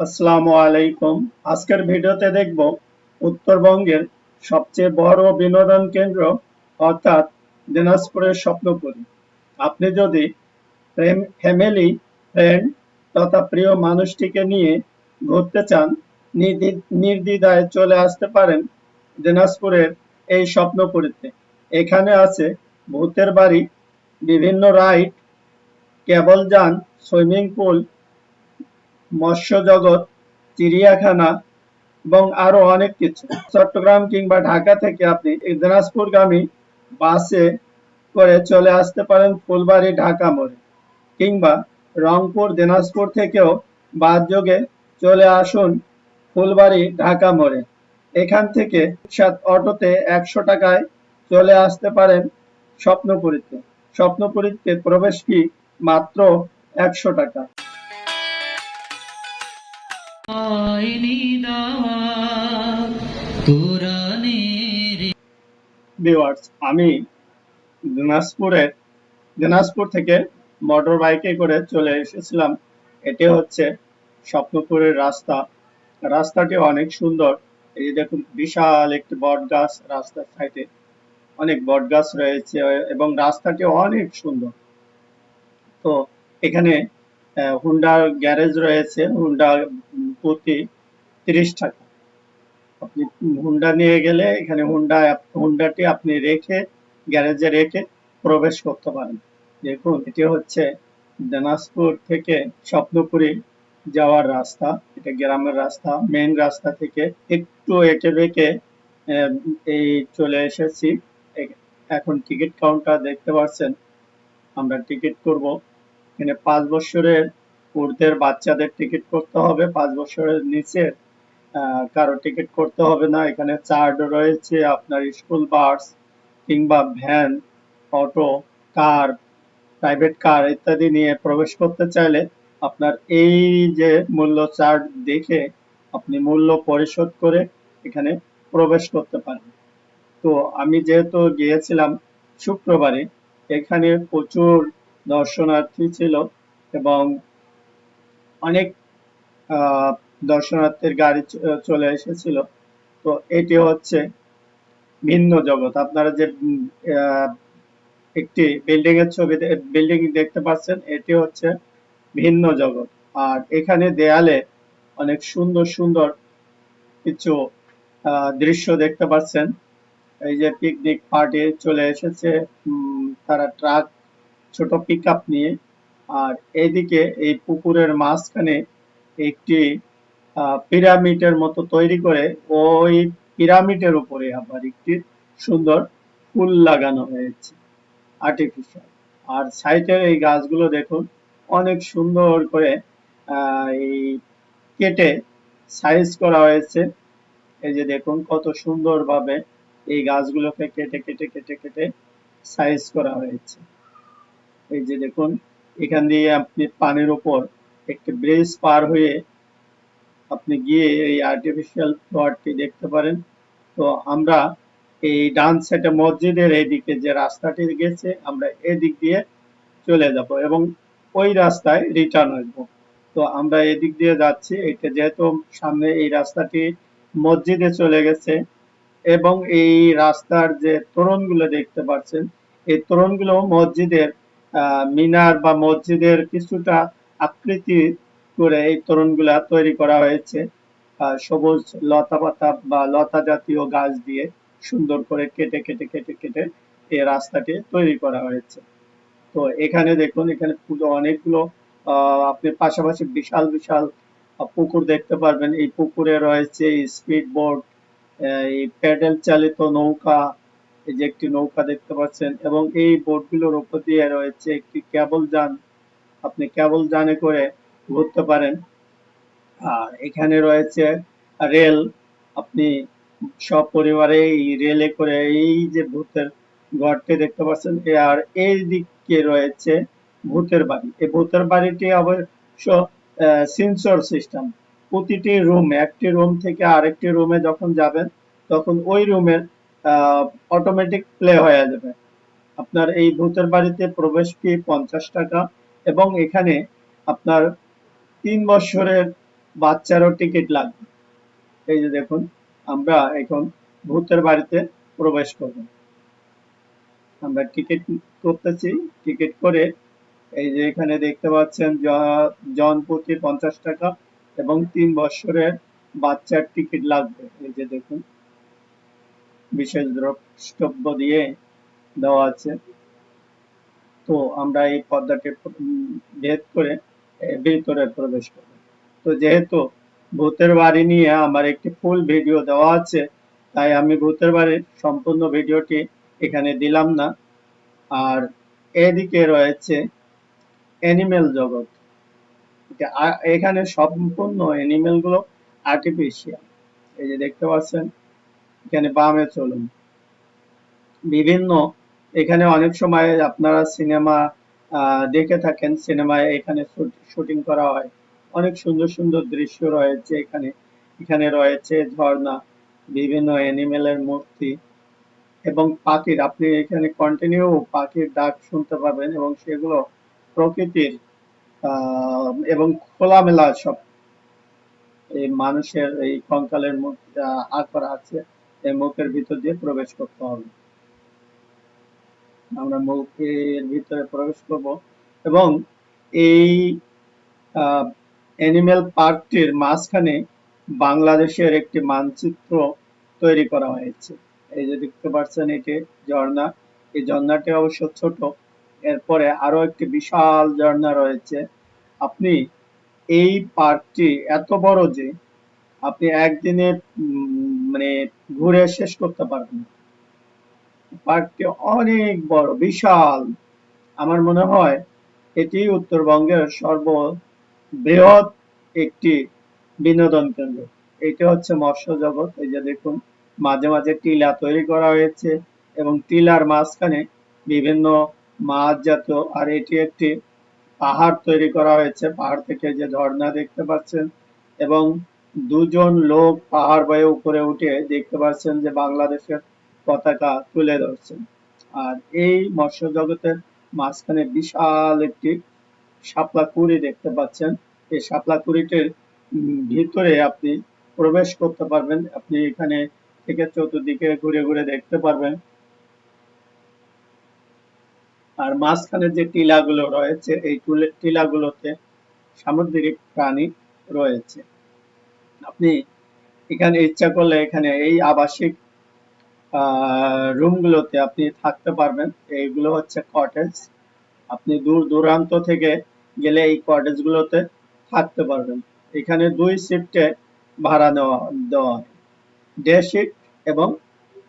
আসসালামু আলাইকুম। আজকের ভিডিওতে দেখব উত্তরবঙ্গের সবচেয়ে বড় বিনোদন কেন্দ্র অর্থাৎ দিনাজপুরের স্বপ্নপুরী। আপনি যদি ফ্যামিলি ফ্রেন্ড তথা প্রিয় মানুষটিকে নিয়ে ঘুরতে চান নির্দ্বি- নির্দ্বিধায় চলে আসতে পারেন দিনাজপুরের এই স্বপ্নপুরীতে। এখানে আছে ভূতের বাড়ি, বিভিন্ন রাইড, কেবল যান, সুইমিং পুল মৎস্য জগৎ চিড়িয়াখানা এবং আরও অনেক কিছু। চট্টগ্রাম কিংবা ঢাকা থেকে আপনি দিনাজপুরগামী বাসে করে চলে আসতে পারেন ফুলবাড়ি ঢাকা মোড়ে কিংবা রংপুর, দিনাজপুর থেকেও বাস যোগে চলে আসুন ফুলবাড়ি ঢাকা মোড়ে। এখান থেকে সাত অটোতে একশো টাকায় চলে আসতে পারেন স্বপ্নপুরীতে। স্বপ্নপুরীতে প্রবেশ ফি মাত্র একশো টাকা। আমি দিনাজপুরের দিনাজপুর থেকে মোটর বাইকে করে চলে এসেছিলাম। এটি হচ্ছে স্বপ্নপুরের রাস্তা। রাস্তাটি অনেক সুন্দর। এই যে দেখুন, বিশাল একটি বট গাছ রাস্তার সাইডে। অনেক বট গাছ রয়েছে এবং রাস্তাটি অনেক সুন্দর। তো এখানে হুন্ডার গ্যারেজ রয়েছে। হুন্ডা প্রতি তিরিশ টাকা। আপনি হুন্ডা নিয়ে গেলে এখানে হুন্ডা, হুন্ডাটি আপনি রেখে, গ্যারেজে রেখে প্রবেশ করতে পারেন। দেখুন, এটি হচ্ছে দিনাজপুর থেকে স্বপ্নপুরী যাওয়ার রাস্তা। এটা গ্রামের রাস্তা, মেইন রাস্তা থেকে একটু এঁকে বেঁকে এই চলে এসেছি। এখন টিকিট কাউন্টার দেখতে পাচ্ছেন। আমরা টিকিট করব। এখানে পাঁচ বছরের ঊর্ধ্বের বাচ্চাদের টিকিট করতে হবে। পাঁচ বছরের নিচে কারও টিকিট করতে হবে না। এখানে চার্ট রয়েছে, আপনার স্কুল বাস কিংবা van auto car private car ইত্যাদি নিয়ে প্রবেশ করতে চাইলে আপনার এই যে মূল্য চার্ট দেখে আপনি মূল্য পরিশোধ করে এখানে প্রবেশ করতে পারেন। তো আমি যেহেতু গিয়েছিলাম শুক্রবারে, এখানে প্রচুর দর্শনার্থী ছিল এবং অনেক দর্শনার্থীর গাড়ি চলে এসেছিল। তো এটি হচ্ছে ভিন্ন জগৎ। আপনারা যে একটি বিল্ডিং এর ছবি বিল্ডিং দেখতে পাচ্ছেন, এটি হচ্ছে ভিন্ন জগৎ। আর এখানে দেয়ালে অনেক সুন্দর সুন্দর কিছু দৃশ্য দেখতে পাচ্ছেন। এই যে পিকনিক পার্টি চলে এসেছে তারা ট্রাক ছোট পিক নিয়ে। আর এদিকে এই পুকুরের মাঝখানে একটি পিরামিডের মতো তৈরি করে ওই পিরামিডের উপরে আবার একটি সুন্দর ফুল লাগানো হয়েছে আর্টিফিশিয়াল আর সাইডের এই গাছগুলো দেখুন, অনেক সুন্দর করে এই কেটে সাইজ করা হয়েছে। এই যে দেখুন, কত সুন্দরভাবে এই গাছগুলোকে কেটে কেটে কেটে কেটে সাইজ করা হয়েছে। এই যে দেখুন, এখান দিয়ে আপনি পানির উপর একটি ব্রিজ পার হয়ে আপনি গিয়ে এই আর্টিফিশিয়াল ফ্লোয়ারটি দেখতে পারেন। তো আমরা এই ডান সাইডে মসজিদের এইদিকে যে রাস্তাটি গেছে, আমরা এদিক দিয়ে চলে যাব এবং ওই রাস্তায় রিটার্ন আসব তো আমরা এদিক দিয়ে যাচ্ছি। এটা যেহেতু সামনে এই রাস্তাটি মসজিদে চলে গেছে এবং এই রাস্তার যে তোরণগুলো দেখতে পাচ্ছেন, এই তোরণগুলো মসজিদের মিনার বা মসজিদের কিছুটা আকৃতি করে এই তোরণগুলা তৈরি করা হয়েছে সবুজ লতা পাতা বা লতা জাতীয় গাছ দিয়ে সুন্দর করে কেটে কেটে কেটে কেটে এই রাস্তাটি তৈরি করা হয়েছে। তো এখানে দেখুন, এখানে পুরো অনেকগুলো আপনি পাশাপাশি বিশাল বিশাল পুকুর দেখতে পারবেন। এই পুকুরে রয়েছে স্পিড বোট এই প্যাডেল চালিত নৌকা, এই যে একটি নৌকা দেখতে পাচ্ছেন এবং এই বোটগুলোর উপর দিয়ে রয়েছে একটি কেবল যান। আপনি কেবল যানে করে ঘুরতে পারেন। আর এখানে রয়েছে রেল। আপনি সব পরিবারে এই রেলে করে এই যে ভূতের ঘরটি দেখতে পাচ্ছেন আর এই দিকে রয়েছে ভূতের বাড়ি। এই ভূতের বাড়িটি অবশ্য সেন্সর সিস্টেম প্রতিটি রুম একটি রুম থেকে আরেকটি রুমে যখন যাবেন, তখন ওই রুমের অটোমেটিক প্লে হয়ে যাবে। আপনার এই ভূতের বাড়িতে প্রবেশ ফি পঞ্চাশ টাকা এবং এখানে আপনার তিন বছরের বাচ্চারও টিকিট লাগবে। এই যে দেখুন, আমরা এখন ভূতের বাড়িতে প্রবেশ করব। আমরা টিকিট করতেছি। টিকিট করে এই যে এখানে দেখতে পাচ্ছেন জন প্রতি পঞ্চাশ টাকা এবং তিন বছরের বাচ্চার টিকিট লাগবে। এই যে দেখুন, বিশেষ দ্রষ্টব্য দিয়ে দেওয়া আছে। তো আমরা এই পর্দাটি ভেদ করে ভিতরে প্রবেশ করব। তো যেহেতু ভূতের বাড়ি নিয়ে আমার একটি ফুল ভিডিও দেওয়া আছে, তাই আমি ভূতের বাড়ির সম্পূর্ণ ভিডিওটি এখানে দিলাম না। আর এদিকে রয়েছে অ্যানিমেল জগৎ। এখানে সম্পূর্ণ অ্যানিমেলগুলো আর্টিফিশিয়াল এই যে দেখতে পাচ্ছেন, এখানে বামে চলুন। বিভিন্ন, এখানে অনেক সময় আপনারা সিনেমা দেখে থাকেন সিনেমায় এখানে শুটিং করা হয়। অনেক সুন্দর সুন্দর দৃশ্য রয়েছে এখানে। এখানে রয়েছে ঝর্ণা বিভিন্ন অ্যানিমেলের মূর্তি এবং পাখির। আপনি এখানে কন্টিনিউ পাখির ডাক শুনতে পাবেন এবং সেগুলো প্রকৃতির এবং খোলামেলা সব এই মানুষের এই কঙ্কালের মুখ আহ, আছে এই মুখের ভিতর দিয়ে প্রবেশ করতে হবে। আমরা মুখের ভিতরে প্রবেশ করব এবং এই অ্যানিমেল পার্কটির মাঝখানে বাংলাদেশের একটি মানচিত্র তৈরি করা হয়েছে। এই যে দেখতে পাচ্ছেন এটি ঝর্ণা। এই ঝর্ণাটি অবশ্য ছোট। এরপরে আরও একটি বিশাল ঝর্ণা রয়েছে। আপনি এই পার্কটি এত বড় যে আপনি একদিনে মানে ঘুরে শেষ করতে পারবেন না। পার্কটি অনেক বড়, বিশাল। আমার মনে হয় এটি উত্তরবঙ্গের সর্ব বৃহৎ একটি বিনোদন কেন্দ্র। এটা হচ্ছে মৎস্য জগৎ এই যে দেখুন, মাঝে মাঝে টিলা তৈরি করা হয়েছে এবং টিলার মাঝখানে বিভিন্ন মাছ জাতীয় আর এটি একটি পাহাড় তৈরি করা হয়েছে। পাহাড় থেকে যে ঝর্ণা দেখতে পাচ্ছেন এবং দুজন লোক পাহাড় বয়ে উপরে উঠে দেখতে পাচ্ছেন যে বাংলাদেশের পতাকা তুলে ধরছেন আর এই মৎস্য জগতের মাঝখানে বিশাল একটি শাপলা কুড়ি দেখতে পাচ্ছেন। এই শাপলা কুড়িটির ভিতরে আপনি প্রবেশ করতে পারবেন। আপনি এখানে থেকে চতুর্দিকে ঘুরে ঘুরে দেখতে পারবেন। আর মাঝখানে যে টিলাগুলো রয়েছে, এই টুলে- টিলাগুলোতে সামুদ্রিক প্রাণী রয়েছে। আপনি এখানে ইচ্ছা করলে এখানে এই আবাসিক রুমগুলোতে আপনি থাকতে পারবেন। এইগুলো হচ্ছে কটেজ আপনি দূর দূরান্ত থেকে গেলে এই কটেজগুলোতে থাকতে পারবেন। এখানে দুই শিফটে ভাড়া নেওয়া, দেওয়া হয়। ডে শিফট এবং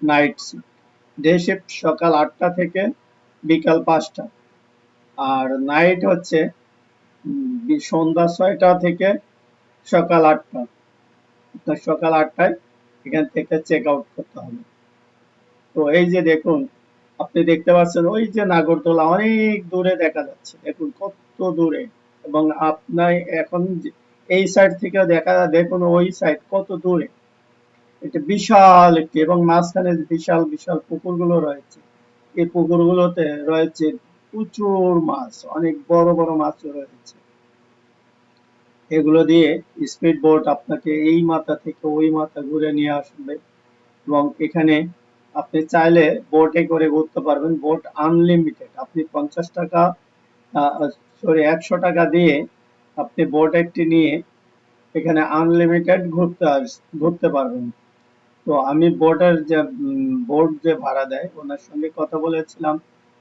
নাইট শিফট ডে শিফট সকাল আটটা থেকে বিকাল পাঁচটা। আর নাইট হচ্ছে সন্ধ্যা ছয়টা থেকে সকাল আটটা। সকাল আটটায় এখান থেকে চেক আউট করতে হবে। তো এই যে দেখুন, আপনি দেখতে পাচ্ছেন ওই যে নাগরদোলা অনেক দূরে দেখা যাচ্ছে। দেখুন কত দূরে। এবং আপনার এখন এই সাইড থেকে দেখা, দেখুন ওই সাইড কত দূরে। এটা বিশাল একটি এবং মাঝখানে বিশাল বিশাল পুকুরগুলো রয়েছে, এই পুকুরগুলোতে রয়েছে প্রচুর মাছ, অনেক বড় বড় মাছও রয়েছে। এগুলো দিয়ে স্পিড বোট আপনাকে এই মাথা থেকে ওই মাথা ঘুরে নিয়ে আসবে এবং এখানে আপনি চাইলে বোটে করে ঘুরতে পারবেন। বোট আনলিমিটেড আপনি পঞ্চাশ টাকা সরি একশো টাকা দিয়ে আপনি বোট একটি নিয়ে এখানে আনলিমিটেড ঘুরতে ঘুরতে পারবেন। তো আমি বোটের যে বোট যে ভাড়া দেয়, ওনার সঙ্গে কথা বলেছিলাম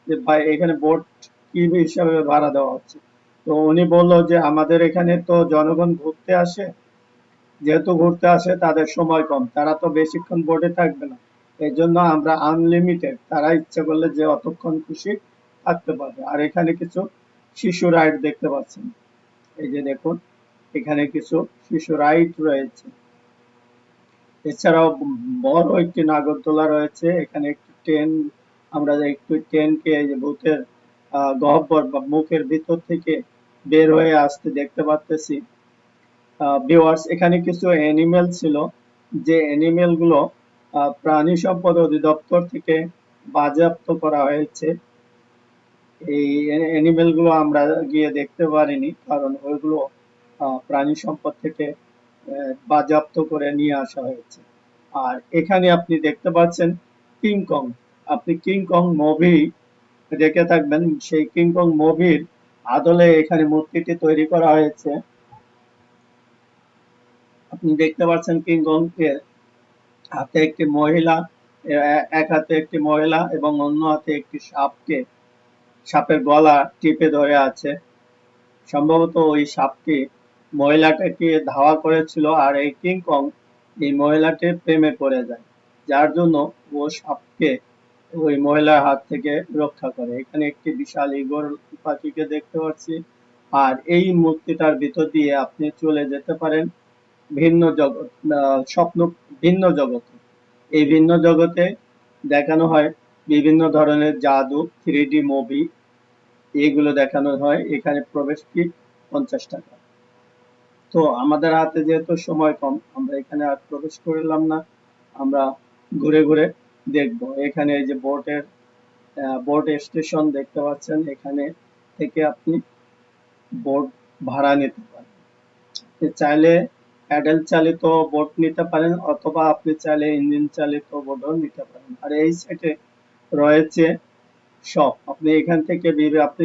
যে, ভাই, এখানে বোট কি হিসাবে ভাড়া দেওয়া হচ্ছে? তো উনি বলল যে, আমাদের এখানে তো জনগণ ঘুরতে আসে। যেহেতু ঘুরতে আসে, তাদের সময় কম। তারা তো বেশিক্ষণ বোটে থাকবে না। এই জন্য আমরা আনলিমিটেড তারা ইচ্ছা করলে যে অতক্ষণ খুশি থাকতে পারবে। আর এখানে কিছু শিশু রাইড দেখতে পাচ্ছেন। এই যে দেখুন এখানে কিছু শিশু রাইড রয়েছে। এছাড়াও বড় একটি নাগরদোলা রয়েছে এখানে একটি ট্রেন আমরা একটু ট্রেনকে আহ, গহ্বর বা মুখের ভিতর থেকে বের হয়ে আসতে দেখতে পাচ্তেছি ভিউয়ার্স এখানে কিছু অ্যানিমেল ছিল। যে অ্যানিমেলগুলো প্রাণী সম্পদ অধিদপ্তর থেকে বাজেয়াপ্ত করা হয়েছে। এই অ্যানিমেলগুলো আমরা গিয়ে দেখতে পারিনি, কারণ ওইগুলো প্রাণী সম্পদ থেকে বাজেয়াপ্ত করে নিয়ে আসা হয়েছে। আর এখানে আপনি দেখতে পাচ্ছেন কিংকং আপনি কিংকং মুভি দেখে থাকবেন। সেই কিংকং মুভির আদলে এখানে মূর্তিটি তৈরি করা হয়েছে। আপনি দেখতে পাচ্ছেন কিংকং এর হাতে একটি মহিলা এক হাতে একটি মহিলা এবং অন্য হাতে একটি সাপকে, সাপের গলা টিপে ধরে আছে। সম্ভবত ওই সাপটি মহিলাটাকে ধাওয়া করেছিল আর এই কিংকং এই মহিলাটির প্রেমে পড়ে যায়, যার জন্য ও সাপকে ওই মহিলার হাত থেকে রক্ষা করে। এখানে একটি বিশাল ইগল পাখিকে দেখতে পাচ্ছি। আর এই মূর্তিটার ভিতর দিয়ে আপনি চলে যেতে পারেন। ভিন্ন জগৎ স্বপ্ন ভিন্ন জগতে এই ভিন্ন জগতে দেখানো হয় বিভিন্ন ধরনের জাদু থ্রি মুভি, এগুলো দেখানো হয়। এখানে প্রবেশ ফি পঞ্চাশ টাকা। তো আমাদের হাতে যেহেতু সময় কম, আমরা এখানে আর প্রবেশ করলাম না। আমরা ঘুরে ঘুরে দেখব। এখানে এই যে বোটের বোট স্টেশন দেখতে পাচ্ছেন। এখানে থেকে আপনি বোট ভাড়া নিতে পারেন চাইলে প্যাডেল চালিত বোট নিতে পারেন অথবা আপনি চাইলে ইঞ্জিন চালিত বোটও নিতে পারেন। আর এই সাইডে রয়েছে শপ আপনি এখান থেকে ভেবে আপনি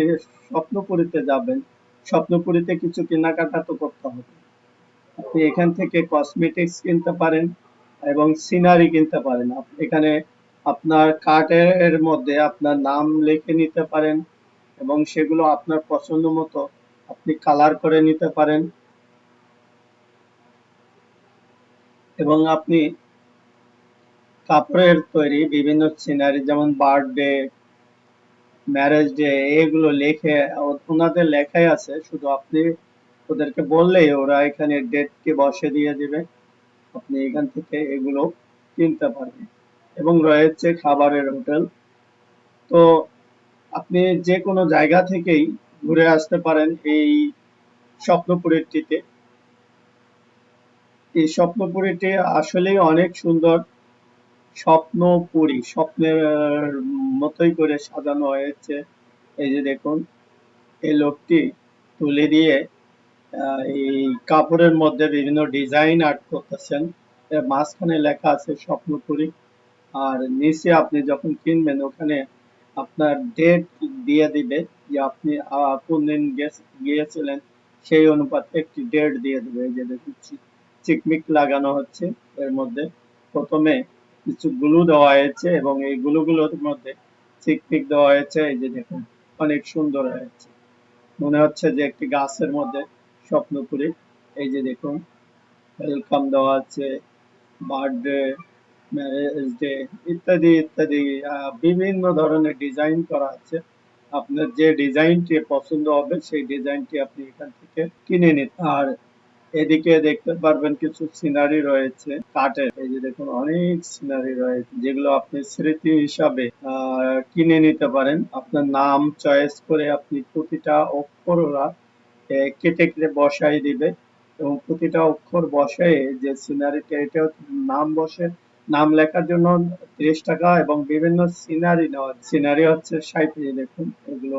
স্বপ্নপুরীতে যাবেন। স্বপ্নপুরীতে কিছু কেনাকাটা তো করতে হবে। আপনি এখান থেকে কসমেটিক্স কিনতে পারেন এবং সিনারি কিনতে পারেন। এখানে আপনার কার্টের মধ্যে আপনার নাম লিখে নিতে পারেন এবং সেগুলো আপনার পছন্দ মতো আপনি কালার করে নিতে পারেন। এবং আপনি কাপড়ের তৈরি বিভিন্ন সিনারি যেমন বার্থডে ম্যারেজ ডে এগুলো লেখে, ওনাদের লেখাই আছে। শুধু আপনি ওদেরকে বললেই ওরা এখানে ডেটকে বসে দিয়ে দেবে। আপনি এখান থেকে এগুলো কিনতে পারবেন। এবং রয়েছে খাবারের হোটেল। তো আপনি যে কোনো জায়গা থেকেই ঘুরে আসতে পারেন এই স্বপ্নপুরীটিতে এই স্বপ্নপুরীটি আসলেই অনেক সুন্দর স্বপ্নপুরী স্বপ্নের মতোই করে সাজানো হয়েছে। এই যে দেখুন, এই লোকটি তুলে দিয়ে এই কাপড়ের মধ্যে বিভিন্ন ডিজাইন আর্ট করতেছেন। এর মাঝখানে লেখা আছে স্বপ্নপুরী আর নিচে আপনি যখন কিনবেন, ওখানে আপনার ডেট দিয়ে দিবে যে আপনি কোন দিন গিয়েছিলেন, সেই অনুপাতে একটি ডেট দিয়ে দেবে। যে দেখুন চিকমিক লাগানো হচ্ছে এর মধ্যে। প্রথমে কিছু গ্লু দেওয়া হয়েছে এবং এই গ্লুগুলোর মধ্যে চিকমিক দেওয়া হয়েছে। এই যে দেখুন, অনেক সুন্দর হয়েছে। মনে হচ্ছে যে একটি গাছের মধ্যে স্বপ্নপুরী এই যে দেখুন ওয়েলকাম দেওয়া আছে বার্থডে ম্যারেজ ডে ইত্যাদি ইত্যাদি বিভিন্ন ধরনের ডিজাইন করা আছে। আপনার যে ডিজাইনটি পছন্দ হবে, সেই ডিজাইনটি আপনি এখান থেকে কিনে নিন আর এদিকে দেখতে পারবেন কিছু সিনারি রয়েছে কাঠের। এই যে দেখুন, অনেক সিনারি রয়েছে, যেগুলো আপনি স্মৃতি হিসাবে কিনে নিতে পারেন। আপনার নাম চয়েস করে আপনি প্রতিটা অক্ষর ওরা কেটে কেটে বসাই দিবে এবং প্রতিটা অক্ষর বসায় যে সিনারিটা এটা নাম বসে, নাম লেখার জন্য তিরিশ টাকা এবং বিভিন্ন সিনারি নেওয়া সিনারি হচ্ছে ষাট দেখুন, এগুলো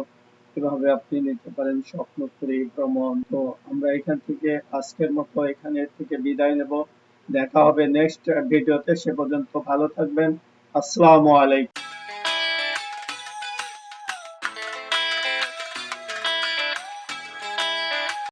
এভাবে আপনি নিতে পারেন স্বপ্নপুরী ভ্রমণ। তো আমরা এখান থেকে আজকের মতো এখানে থেকে বিদায় নেব। দেখা হবে নেক্সট ভিডিওতে সে পর্যন্ত ভালো থাকবেন। আসসালামু আলাইকুম।